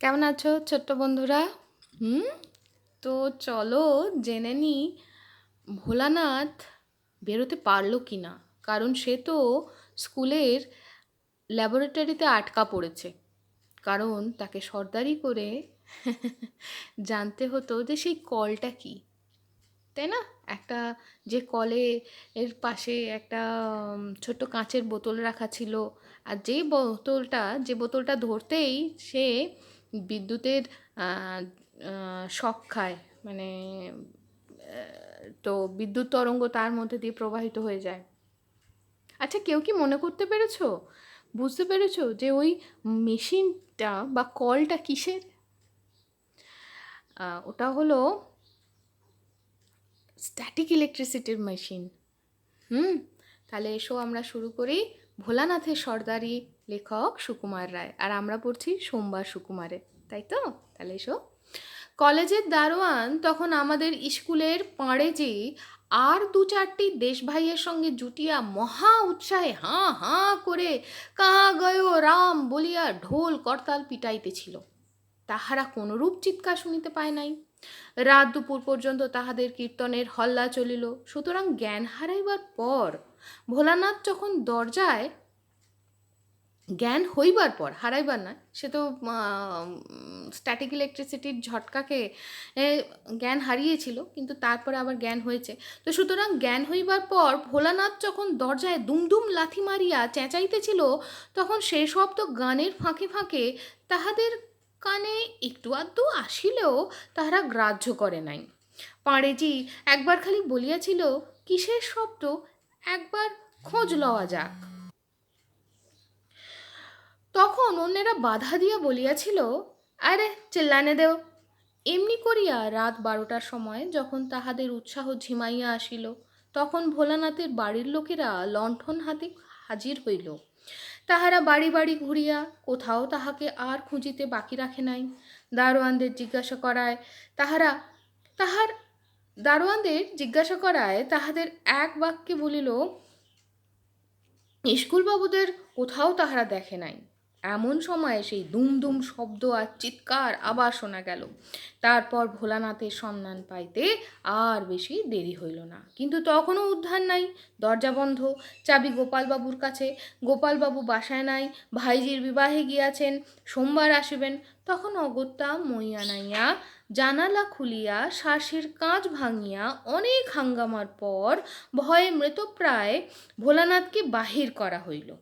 কেমন আছো ছোট্ট বন্ধুরা? হুম? তো চলো জেনে নি, ভোলানাথ বেরোতে পারল কি না কারণ সে তো স্কুলের ল্যাবরেটরিতে আটকা পড়েছে। কারণ তাকে সর্দারি করে জানতে হতো যে সেই কলটা কি। তাই না? একটা যে কলে এর পাশে একটা ছোট্ট কাঁচের বোতল রাখা ছিল। আর যেই বোতলটা, যে বোতলটা ধরতেই সে বিদ্যুতের শক খায় মানে তো বিদ্যুৎ তরঙ্গ তার মধ্যে দিয়ে প্রবাহিত হয়ে যায়। আচ্ছা কেউ কি মনে করতে পেরেছ? বুঝতে পেরেছ যে ওই মেশিনটা বা কলটা কিসের? ওটা হলো স্ট্যাটিক ইলেকট্রিসিটির মেশিন হুম? তাহলে এসো আমরা শুরু করি ভোলানাথের সর্দারি লেখক সুকুমার রায়, আর আমরা পড়ছি সোমবার সুকুমারে, তাই তো? তাহলে এসো। কলেজের দারোয়ান তখন আমাদের স্কুলের পাড়ে যে আর দু চারটি দেশ ভাইয়ের সঙ্গে জুটিয়া মহা উৎসাহে হাঁ হাঁ করে কাহা গয় রাম বলিয়া ঢোল করতাল পিটাইতেছিল। তাহারা কোনরূপ চিৎকার শুনিতে পায় নাই। রাত দুপুর পর্যন্ত তাহাদের কীর্তনের হল্লা চলিল। সুতরাং জ্ঞান হারাইবার পর ভোলানাথ যখন দরজায় জ্ঞান হইবার পর, হারাইবার না সে তো স্ট্যাটিক ইলেকট্রিসিটির ঝটকাকে জ্ঞান হারিয়েছিল, কিন্তু তারপরে আবার জ্ঞান হয়েছে। তো সুতরাং জ্ঞান হইবার পর ভোলানাথ যখন দরজায় দুমদুম লাথি মারিয়া চেঁচাইতেছিল, তখন সে শব্দ গানের ফাঁকে ফাঁকে তাহাদের কানে একটু আধটু আসিলেও তাহারা গ্রাহ্য করে নাই। পাঁড়েজি একবার খালি বলিয়াছিল, কিসের শব্দ? একবার খোঁজ লওয়া যাক। তখন অন্যেরা বাধা দিয়া বলিয়াছিল, আরে চিল্লানে দেও। এমনি করিয়া রাত বারোটার সময় যখন তাহাদের উৎসাহ ঝিমাইয়া আসিল, তখন ভোলানাথের বাড়ির লোকেরা লণ্ঠন হাতে হাজির হইল। তাহারা বাড়ি বাড়ি ঘুরিয়া কোথাও তাহাকে আর খুঁজিতে বাকি রাখে নাই। দারোয়ানদের জিজ্ঞাসা করায় তাহারা, তাহার, দারোয়ানদের জিজ্ঞাসা করায় তাহাদের এক বাক্যে বলিল স্কুলবাবুদের কোথাও তাহারা দেখে নাই। এমন সময়ে সেই দুমদুম শব্দ আর চিৎকার আবার শোনা গেল। তারপর ভোলানাথের সন্ধান পাইতে আর বেশি দেরি হইল না। কিন্তু তখনও উদ্ধার নাই, দরজা বন্ধ, চাবি গোপালবাবুর কাছে। গোপালবাবু বাসায় নাই, ভাইজির বিবাহে গিয়াছেন, সোমবার আসিবেন। তখন অগত্যা মইয়া নাইয়া জানালা খুলিয়া শ্বাসের কাঁচ ভাঙিয়া অনেক হাঙ্গামার পর ভয়ে মৃতপ্রায় ভোলানাথকে বাহির করা হইল।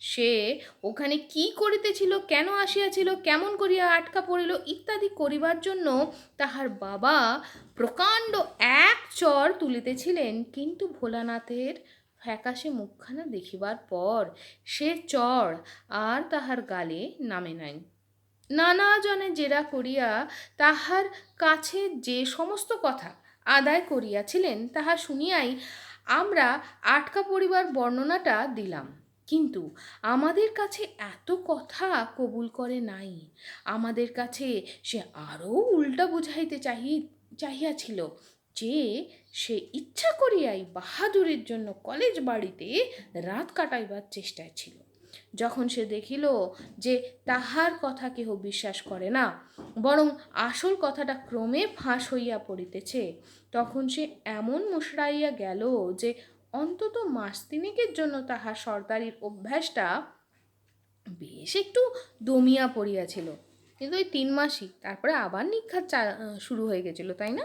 সে ওখানে কি করিতেছিল, কেন আসিয়াছিল, কেমন করিয়া আটকা পড়িল ইত্যাদি করিবার জন্য তাহার বাবা প্রকাণ্ড এক চর তুলিতেছিলেন। কিন্তু ভোলানাথের ফ্যাকাশে মুখখানা দেখিবার পর সে চর আর তাহার গালে নামে নাই। নানা জনে জেরা করিয়া তাহার কাছে যে সমস্ত কথা আদায় করিয়াছিলেন, তাহা শুনিয়াই আমরা আটকা পড়িবার বর্ণনাটা দিলাম। কিন্তু আমাদের কাছে এত কথা কবুল করে নাই। আমাদের কাছে সে আরও উল্টা বুঝাইতে চাহি, চাহিয়াছিল যে সে ইচ্ছা করিয়াই বাহাদুরের জন্য কলেজ বাড়িতে রাত কাটাইবার চেষ্টায় ছিল। যখন সে দেখিল যে তাহার কথা কেহ বিশ্বাস করে না, বরং আসল কথাটা ক্রমে ফাঁস হইয়া পড়িতেছে, তখন সে এমন মুশড়াইয়া গেল যে অন্তত মাস তিনেকের জন্য তাহার সর্দারির অভ্যাসটা বেশ একটু দমিয়া পড়িয়াছিল। কিন্তু ওই তিন মাসই, তারপরে আবার নিক্ষাত চা শুরু হয়ে গেছিল, তাই না?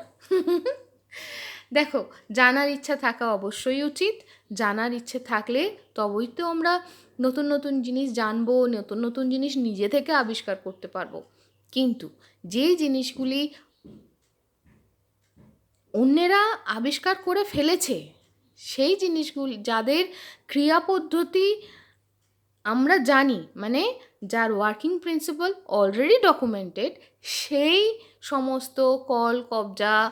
দেখো, জানার ইচ্ছা থাকা অবশ্যই উচিত। জানার ইচ্ছে থাকলে তবেই তো আমরা নতুন নতুন জিনিস জানব, নতুন নতুন জিনিস নিজে থেকে আবিষ্কার করতে পারব। কিন্তু যে জিনিসগুলি অন্যেরা আবিষ্কার করে ফেলেছে সেই জিনিসগুলি, যাদের ক্রিয়া পদ্ধতি আমরা জানি মানে যার ওয়ার্কিং প্রিন্সিপাল অলরেডি ডকুমেন্টেড সেই সমস্ত কল, কবজা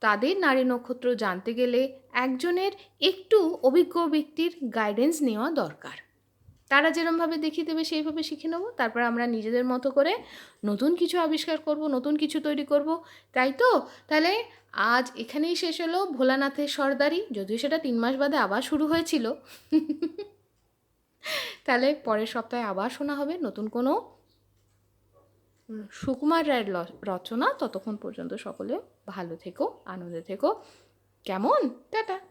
তাদের নারী নক্ষত্র জানতে গেলে একজনের একটু অভিজ্ঞ ব্যক্তির গাইডেন্স নেওয়া দরকার। তারা যেরমভাবে দেখিয়ে দেবে, সেইভাবে শিখে নেব। তারপর আমরা নিজেদের মতো করে নতুন কিছু আবিষ্কার করব, নতুন কিছু তৈরি করব। তাই তো? তাহলে আজ এখানেই শেষ হলো ভোলানাথের সর্দারি, যদিও সেটা তিন মাস বাদে আবার শুরু হয়েছিল। তাহলে পরের সপ্তাহে আবার শোনা হবে নতুন কোনো সুকুমার রায়ের রচনা। ততক্ষণ পর্যন্ত সকলে ভালো থেকো, আনন্দে থেকো। কেমন? টাটা।